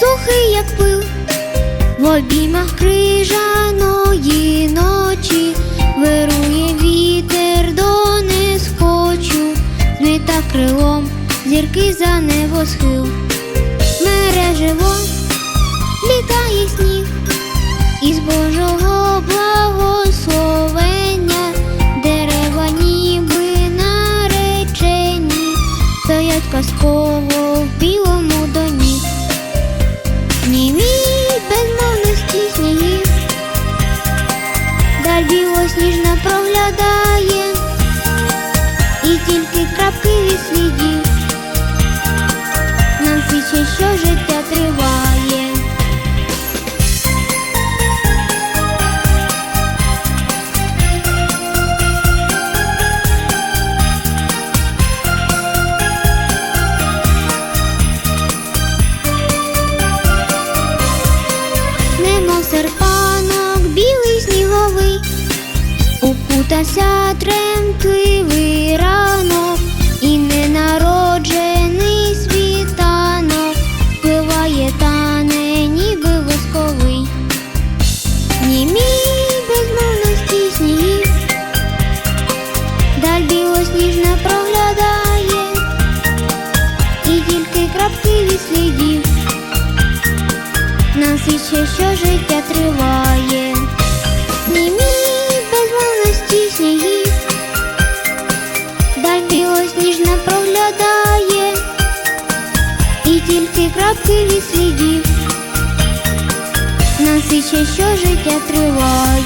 сухий, як пил, в обіймах крижаної ночі вирує вітер, до не схочу, змита крилом, зірки за небосхил, мереживо літає сніг, із Божого благословення дерева ніби наречені, стоять казково в білому даль білосніжна проглядає, і тільки крапки від слідів нам свідчить, що життя укутався тремтливий ранок, і ненароджений світанок впливає тане, ніби восковий. Німій безмовності снігів, даль білосніжна проглядає, і тільки крапки від слідів нам свідчить, що життя триває. Слідів нам свідчить, що життя триває.